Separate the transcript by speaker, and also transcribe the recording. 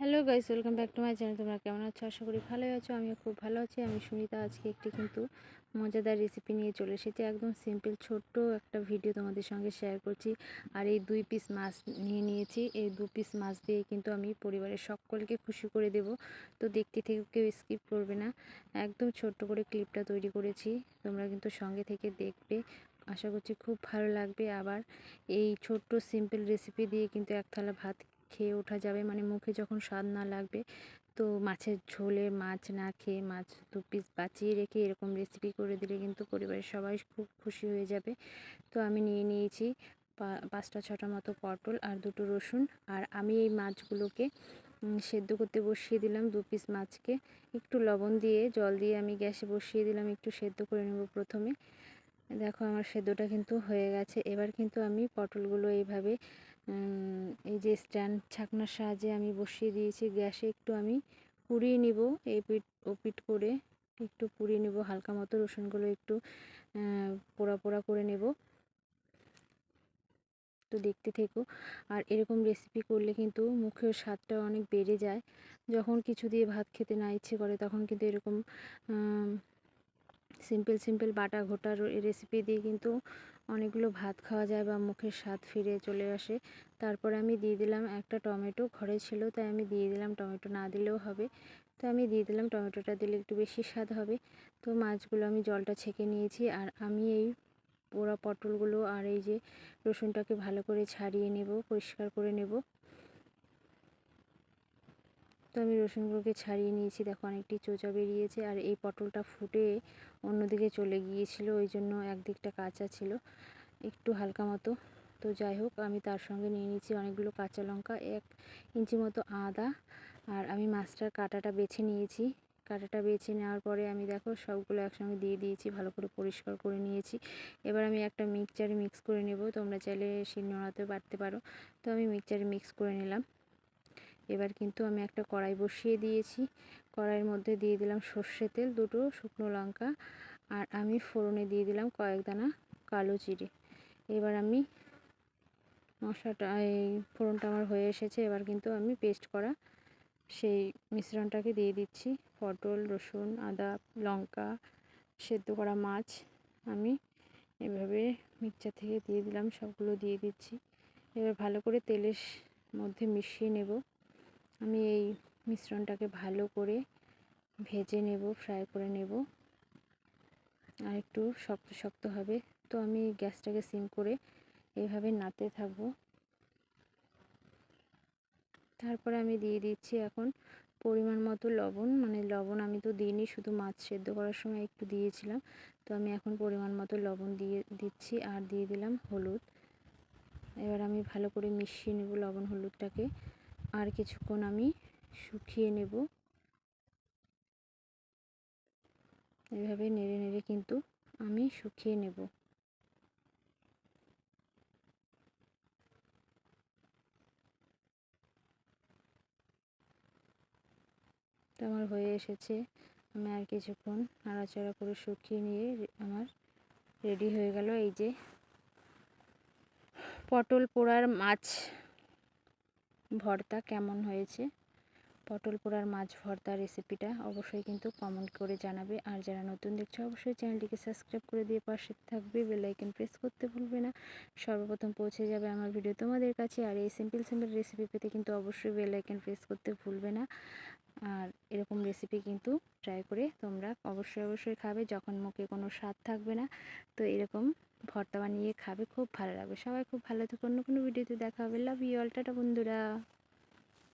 Speaker 1: Hello guys, welcome back to my channel. তোমরা কেমন আছো? আশা করি ভালোই আছো। আমিও খুব ভালো আছি। আমি সুনিতা। আজকে একটি কিন্তু মজাদার রেসিপি নিয়ে চলে এসেছি। একদম সিম্পল ছোট্ট একটা ভিডিও তোমাদের সঙ্গে শেয়ার করছি। আর এই দুই পিস মাছ নিয়ে নিয়েছি। এই দু পিস মাছ দিয়ে কিন্তু আমি পরিবারের সকলকে খুশি করে দেব। তো দেখতে থেকে কেউ স্কিপ করবে না। একদম ছোট্ট করে ক্লিপটা তৈরি করেছি। তোমরা কিন্তু সঙ্গে থেকে দেখবে। আশা করছি খুব ভালো লাগবে। আবার এই ছোট্ট সিম্পল রেসিপি দিয়ে কিন্তু এক থালা ভাত খেয়ে ওঠা যাবে মানে মুখে যখন স্বাদ না লাগবে, তো মাছের ঝোলে মাছ না খেয়ে মাছ দু পিস বাঁচিয়ে রেখে এরকম রেসিপি করে দিলে কিন্তু পরিবারের সবাই খুব খুশি হয়ে যাবে। তো আমি নিয়ে নিয়েছি পাঁচটা ছটা মতো পটল আর দুটো রসুন। আর আমি এই মাছগুলোকে সেদ্ধ করতে বসিয়ে দিলাম দু পিস মাছকে। একটু লবণ দিয়ে, জল দিয়ে আমি গ্যাসে বসিয়ে দিলাম, একটু সেদ্ধ করে নেব প্রথমে। দেখো আমার সেদ্ধটা কিন্তু হয়ে গেছে। এবার কিন্তু আমি পটলগুলো এইভাবে এই যে স্ট্যান্ড ছাকনার সাহায্যে আমি বসিয়ে দিয়েছি গ্যাসে একটু আমি পুড়িয়ে নিব। এই পিঠ ও পিঠ করে একটু পুড়িয়ে নেব, হালকা মতো রসুনগুলো একটু পোড়া পোড়া করে নেব। তো দেখতে থেকো। আর এরকম রেসিপি করলে কিন্তু মুখের স্বাদটা অনেক বেড়ে যায়। যখন কিছু দিয়ে ভাত খেতে না ইচ্ছে করে তখন কিন্তু এরকম সিম্পল সিম্পল বাটা ঘোটার রেসিপি দিয়ে কিন্তু অনেকগুলো ভাত খাওয়া যায় বা মুখের স্বাদ ফিরে চলে আসে। তারপরে আমি দিয়ে দিলাম একটা টমেটো, ঘরে ছিল তাই আমি দিয়ে দিলাম, টমেটো না দিলেও হবে। তো আমি দিয়ে দিলাম, টমেটোটা দিলে একটু বেশি স্বাদ হবে। তো মাছগুলো আমি জলটা ছেঁকে নিয়েছি আর আমি এই পোড়া পটলগুলো আর এই যে রসুনটাকে ভালো করে ছাড়িয়ে নেব, পরিষ্কার করে নেব। আমি রসুনগুলোকে ছাড়িয়ে নিয়েছি। দেখো অনেকটি চোচা বেরিয়েছে আর এই পটলটা ফুটে অন্যদিকে চলে গিয়েছিল, ওই জন্য একদিকটা কাঁচা ছিল, একটু হালকা মতো। তো যাই হোক, আমি তার সঙ্গে নিয়ে নিয়েছি অনেকগুলো কাঁচা লঙ্কা, এক ইঞ্চি মতো আদা আর আমি মাছটার কাটাটা বেছে নিয়েছি। কাটাটা বেছে নেওয়ার পরে আমি দেখো সবগুলো একসঙ্গে দিয়ে দিয়েছি, ভালো করে পরিষ্কার করে নিয়েছি। এবার আমি একটা মিক্সচারে মিক্স করে নেব, তোমরা চাইলে শিলনোড়াতেও বাটতে পারো। তো আমি মিক্সচারে মিক্স করে নিলাম। এবার কিন্তু আমি একটা কড়াই বসিয়ে দিয়েছি। কড়াইয়ের মধ্যে দিয়ে দিলাম সর্ষে তেল, দুটো শুকনো লঙ্কা আর আমি ফোড়নে দিয়ে দিলাম কয়েক দানা কালো জিরে। এবার আমি মশলাটা, এই ফোড়নটা আমার হয়ে এসেছে। এবার কিন্তু আমি পেস্ট করা সেই মিশ্রণটাকে দিয়ে দিচ্ছি। পটল, রসুন, আদা, লঙ্কা, সেদ্ধ করা মাছ আমি এভাবে মিক্সচার থেকে দিয়ে দিলাম, সবগুলো দিয়ে দিচ্ছি। এবার ভালো করে তেলের মধ্যে মিশিয়ে নেব। আমি এই মিশ্রণটাকে ভালো করে ভেজে নেব ফ্রাই করে নেব। আর একটু শক্ত শক্ত হবে। তো আমি গ্যাসটাকে সিম করে এইভাবে নাতে থাকব। তারপরে আমি দিয়ে দিচ্ছি এখন পরিমাণ মতো লবণ। মানে লবণ আমি তো দিইনি, শুধু মাছ সেদ্ধ করার সময় একটু দিয়েছিলাম। তো আমি এখন পরিমাণ মতো লবণ দিয়ে দিচ্ছি আর দিয়ে দিলাম হলুদ। এবার আমি ভালো করে মিশিয়ে নেব লবণ হলুদটাকে। আর কিছুক্ষণ আমি শুকিয়ে নেব। এভাবে নেড়ে নেড়ে কিন্তু আমি শুকিয়ে নেব। তো আমার হয়ে এসেছে। আমি আর কিছুক্ষণ নাড়াচাড়া করে শুকিয়ে নিয়ে আমার রেডি হয়ে গেল। এই যে পটল পোড়ার মাছ ভর্তা কেমন হয়েছে? পটল পোড়ার মাছ ভর্তা রেসিপিটা অবশ্যই কিন্তু কমেন্ট করে জানাবে। আর যারা নতুন দেখছ, অবশ্যই চ্যানেলটিকে সাবস্ক্রাইব করে দিয়ে পাশে থাকবে। বেলাইকন প্রেস করতে ভুলবে না। সর্বপ্রথম পৌঁছে যাবে আমার ভিডিও তোমাদের কাছে। আর এই সিম্পল সিম্পল রেসিপি পেতে কিন্তু অবশ্যই বেলাইকন প্রেস করতে ভুলবে না। আর এরকম রেসিপি কিন্তু ট্রাই করে তোমরা অবশ্যই অবশ্যই খাবে। যখন মুখে কোনো স্বাদ থাকবে না, তো এরকম ভর্তা বানিয়ে খাবে, খুব ভালো লাগবে। সবাই খুব ভালো থাকে। অন্য কোনো ভিডিওতে দেখা হবে। লাভ ইউ অলটাটা বন্ধুরা।